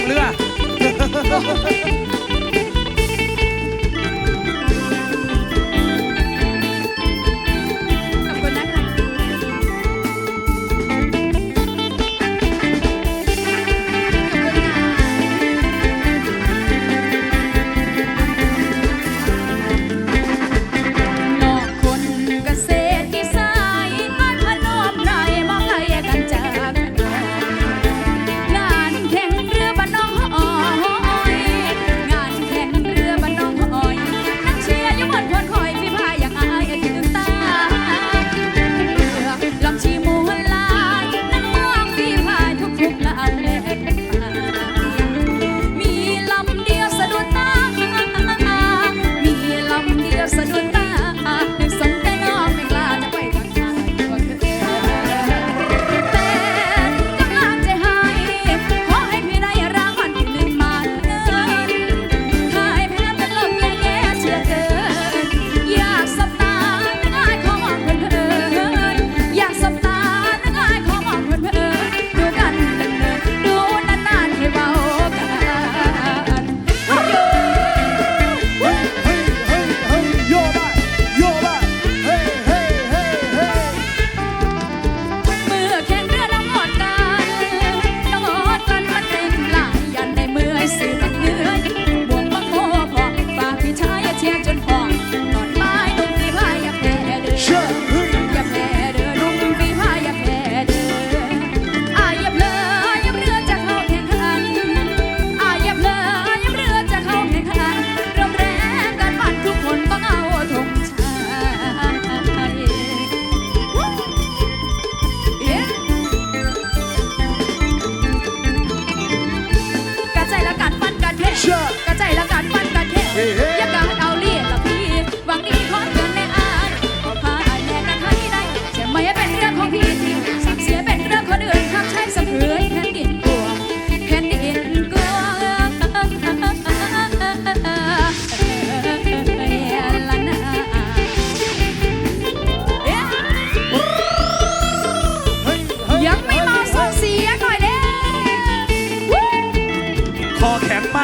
างเรือ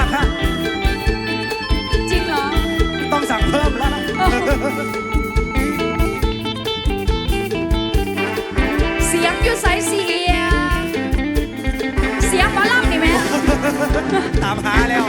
ากฮะ จริงเหรอ ต้องสั่งเพิ่มแล้วล่ะเสียงอยู่ใสเสียเสียงหมอลำนี่ไหมตามหาแล้ว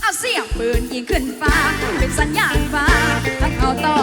เอาเสียงปืนยิงขึ้นฟ้า เป็นสัญญาณฟ้าทักเอาต่อ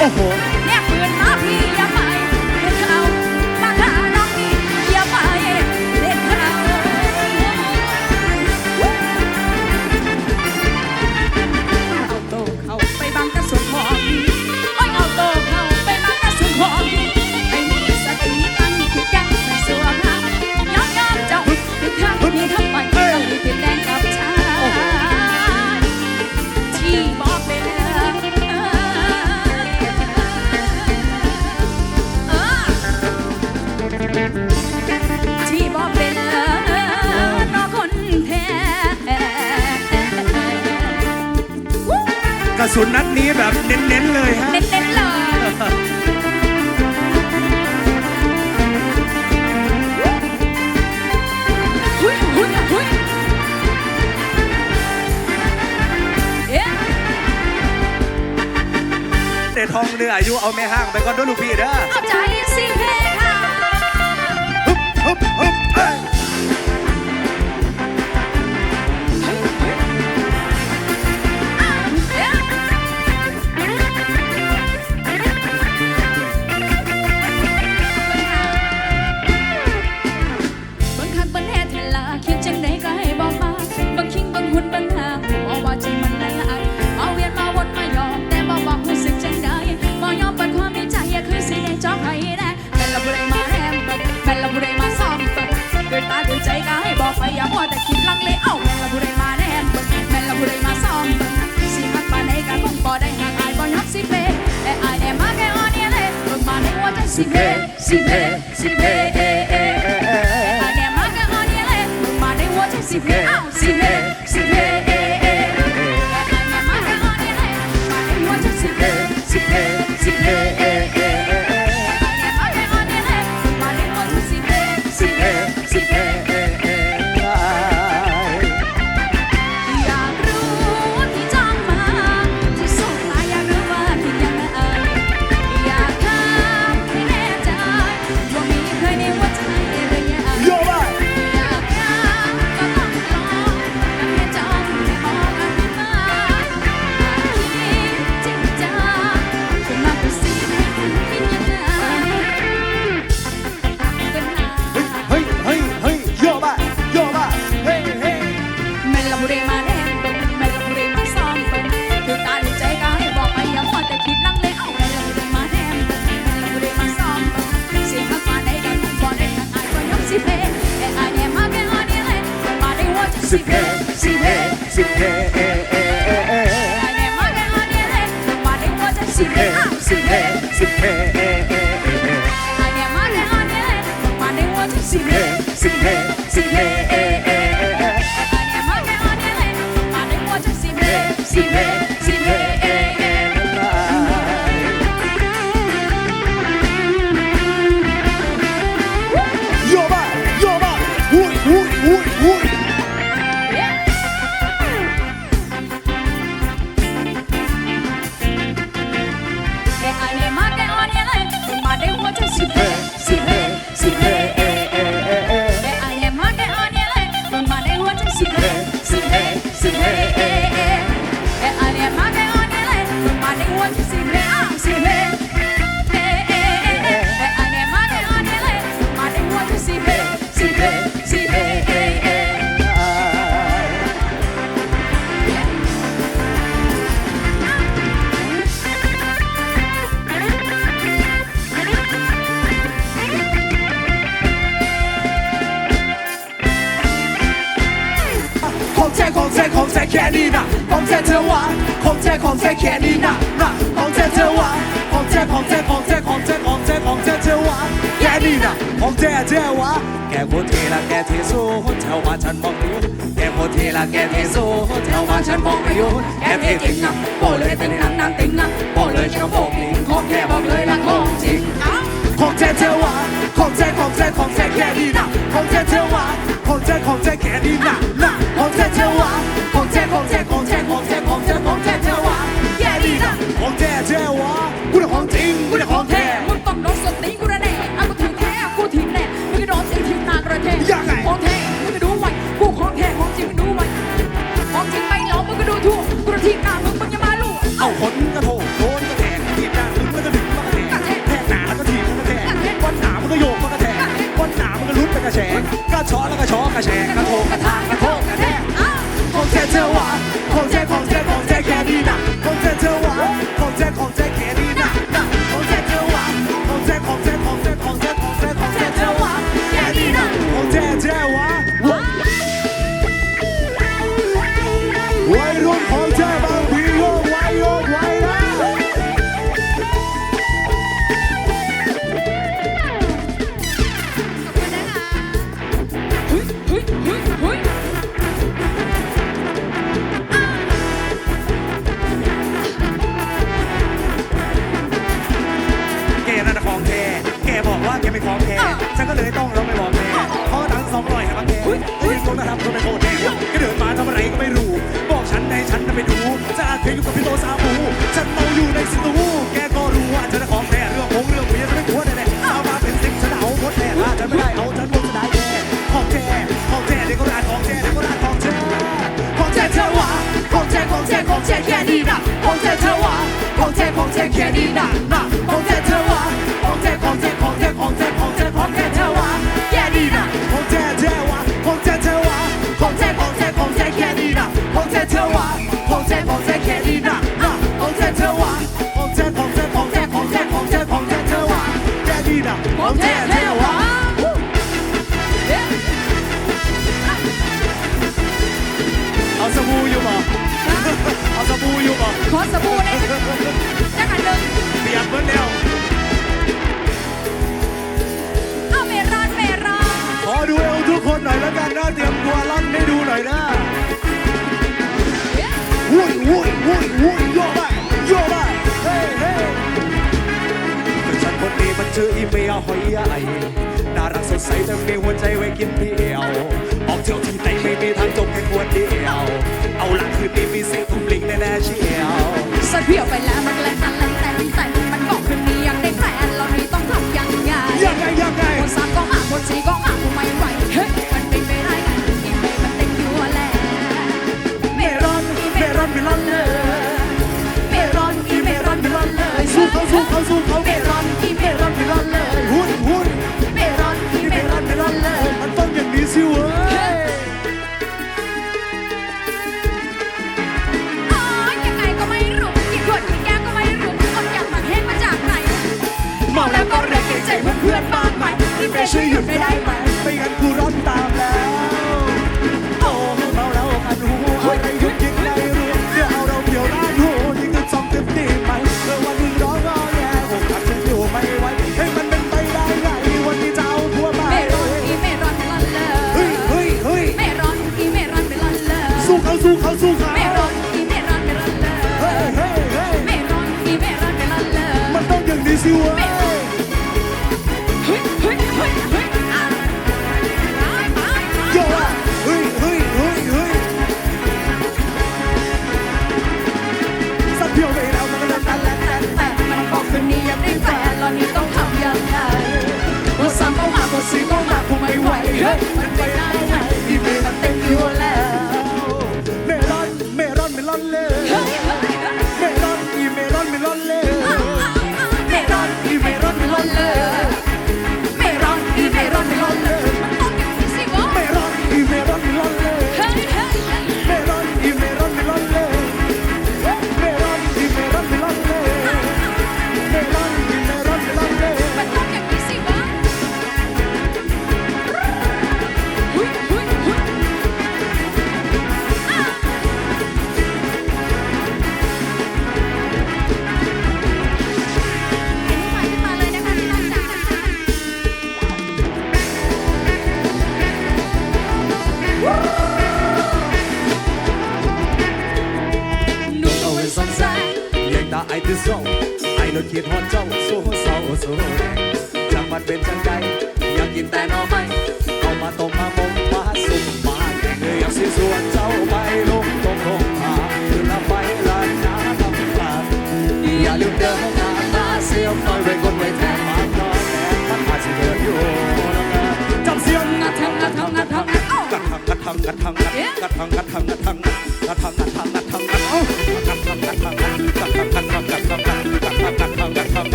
โอ้โห เนี่ยปืนนะพี่อย่าไป สุนนัดนี้แบบเน้นๆเลยฮะ เน้นๆเลยเอ๊ดทองเนื้ออายุเอาแม่ห้างไปก่อนด้วยลูกพี่เด้อ Sipe, sipe, sipe, eh, eh, eh, eh. I get my money, eh. Money, ของแท้ของแท้ของแท้แค่นี้นะของแท้เธอหวาของแท้ของแท้แค่นี้นะนะของแท้เธอหวาของแท้ของแท้ของแท้ของแท้ของแท้ของแท้เธอหวาแค่นี้นะของแท้เธอหวาแกโคตรเทละแกเทสู้แถวบ้าฉันมองไม่หยุดแกโคตรเทละแกเทสู้แถวบ้าฉันมองไม่หยุดแกเทจริงนะโปเลยเป็นนังนังติงนะโปเลยชอบโปกลิงของแกบอกเลยละของจริงของแท้เธอหวาของแท้ของแท้ของแท้แค่นี้นะของแท้เธอหวา ของแท้ของแท้แค่นี้นะนะของแท้เธอหวานของแท้ของแท้ของแท้ของแท้ของแท้ของแท้เธอหวานแค่นี้นะของแท้เธอหวานกูได้ของจริงกูได้ของแท้มึงต้องโดนสตีกูแน่ๆเอากูถึงแท้กูทิ้งแน่มึงจะโดนตีทิ้งหน้ากระเทยยังไงของแท้ ช้อนแล้วก็ช้อกระแฉกระโทกกระทางกระ สตูแกก็รู้ว่าฉันของแท้เรื่องของเรื่องเมียฉันไม่กลัวแน่ๆเอามาเป็นสิ่งฉันเอาหมดแน่ถ้าฉันไม่ได้เอาฉันคงจะได้แกของแท้ของแท้เด็กก็ร้านของแท้เด็กก็ร้านของแท้ของแท้เธอหวานของแท้ของแท้ของแท้แค่นี้นะของแท้เธอหวานของแท้ของแท้แค่นี้นะนะของแท้เธอหวานของแท้ของแท้ของแท้ของแท้ ของแท้เธอหวานเอาสบู่อยู่บ่เอาสบู่อยู่บ่ขอสบู่หน่อยจังอันหนึ่งเตรียมเบิดแล้วเอาเมรอนเมรอนขอดูเอวทุกคนหน่อยแล้วกันนะเตรียมตัวลั่นให้ดูหน่อยนะวุ้ยวุ้ยวุ้ยวุ้ยโยบายโย คนนี้มันชื่ออีเมียหอยใหญ่น่ารักสดใสแต่มีหัวใจไว้กินเที่ยว ออกเที่ยวที่ไหนไม่มีทางจบแค่คนเดียว เอาหลังคืนนี้มีเสียงทุ่มลิงแน่ๆเชียวสัตว์เพียวไปแล้วมันแรงนั่นแรงแต่แต่มันบอกคืนนี้ยังได้แฟนเรานี่ต้องทำยังไงยังไงยังไงคนสามก็หาคนสี่ก็หากูไม่ไหวเฮ้ยมันเป็นไปได้ไงอีเมย์มันเต็มอยู่แหละเมรอนอีเมรอนเมรอนเลยเมรอนอีเมรอนเมรอนเลยสู้เขาสู้เขาสู้เขาเมรอน อีเมรอนเมรอนเลยวุ้ยวุ้ยเมรอนอีเมรอนเมรอนเลยมันต้องอย่างนี้สิเว้ยอ๋อยังไงก็ไม่รู้กินขวดกินแก้วก็ไม่รู้เอาอย่างมาให้มาจากไหนเมาแล้วก็เรียกเกรงใจเพื่อนๆบ้างไหมรีบไปช่วยหยุดไม่ได้ไหม สิว่ามาคงไม่ไหวเฮ้ยมันไ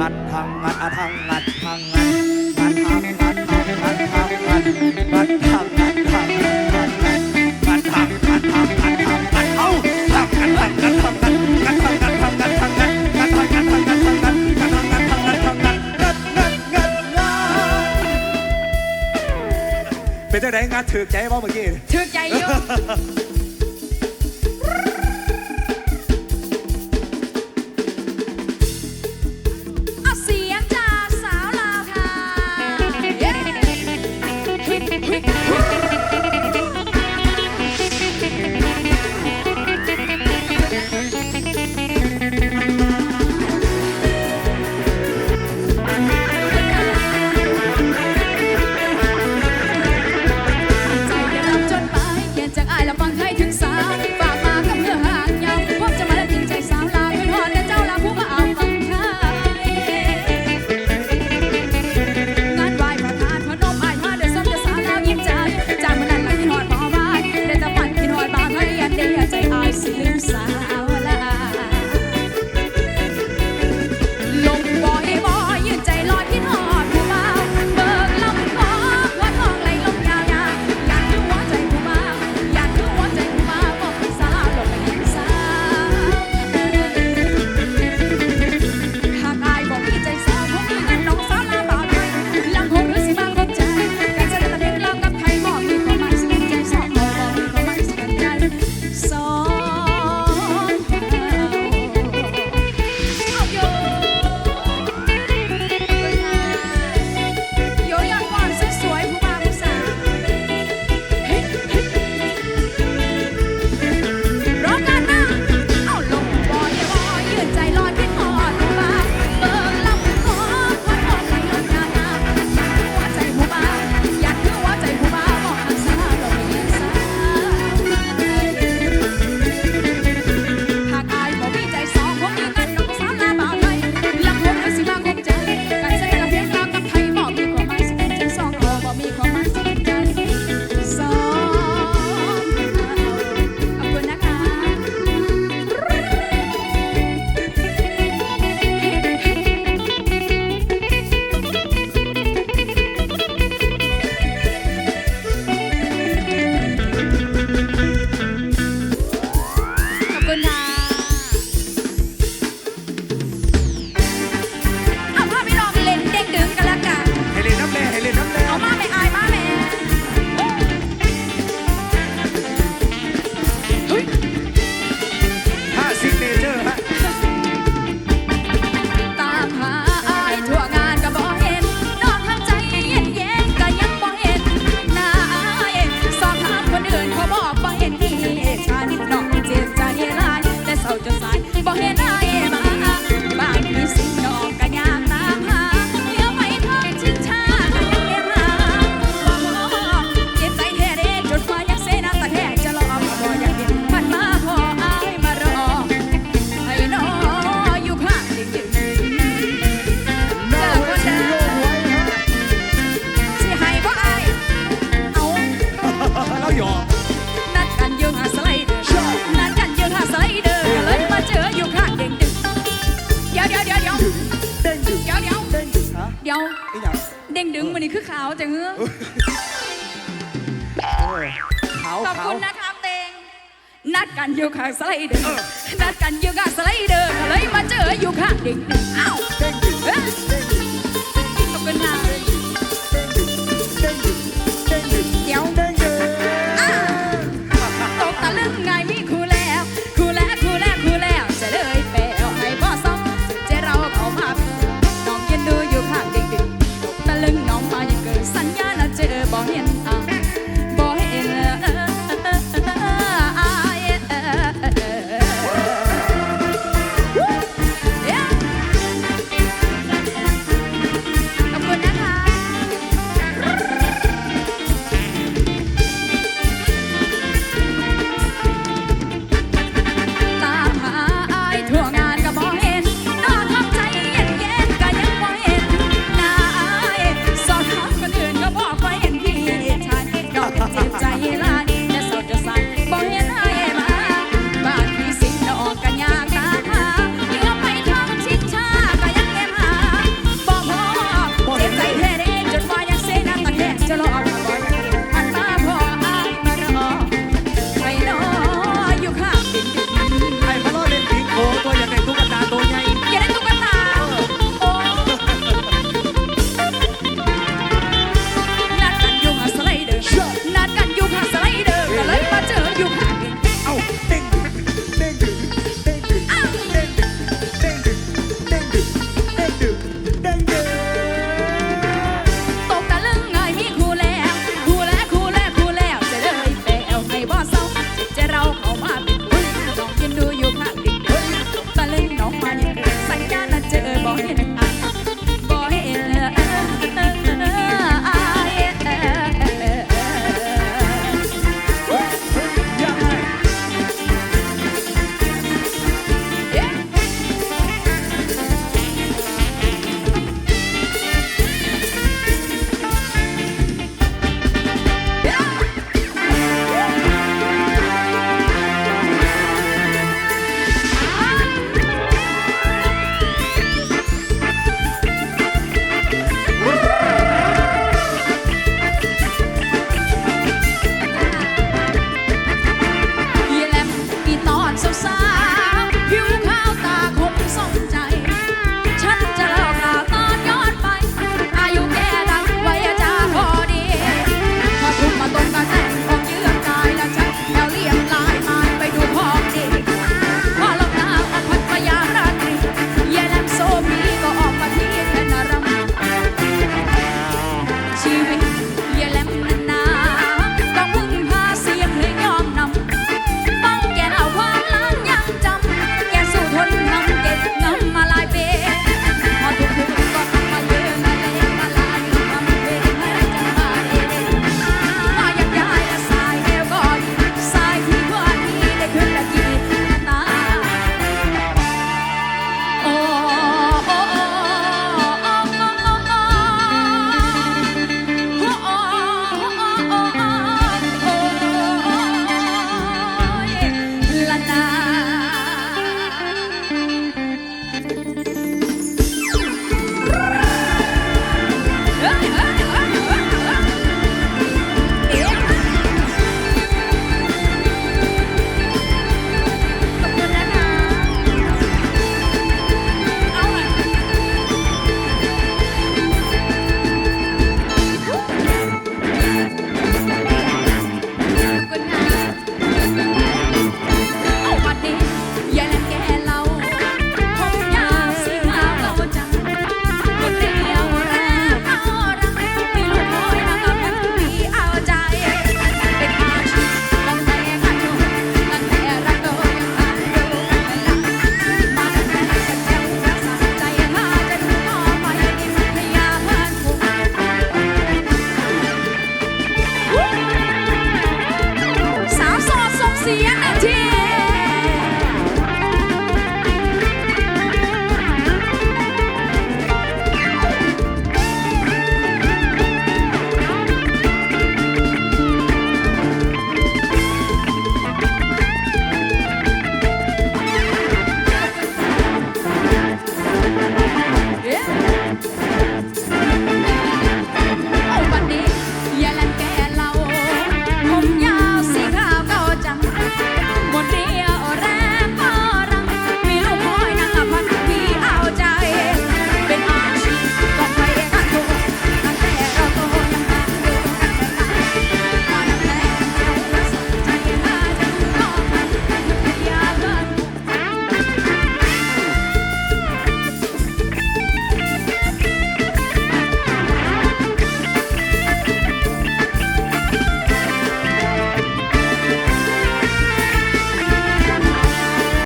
งัดพังงัดอะพังงัดทังงัดงัดทัง ไหนงานถือใจบ่เมื่อกี้ถือใจอยู่ นัดกันอยู่ข้างสไลเดอร์นัดกันอยู่ข้างสไลเดอร์ก็เลยมาเจออยู่ข้างดิ่งอ้า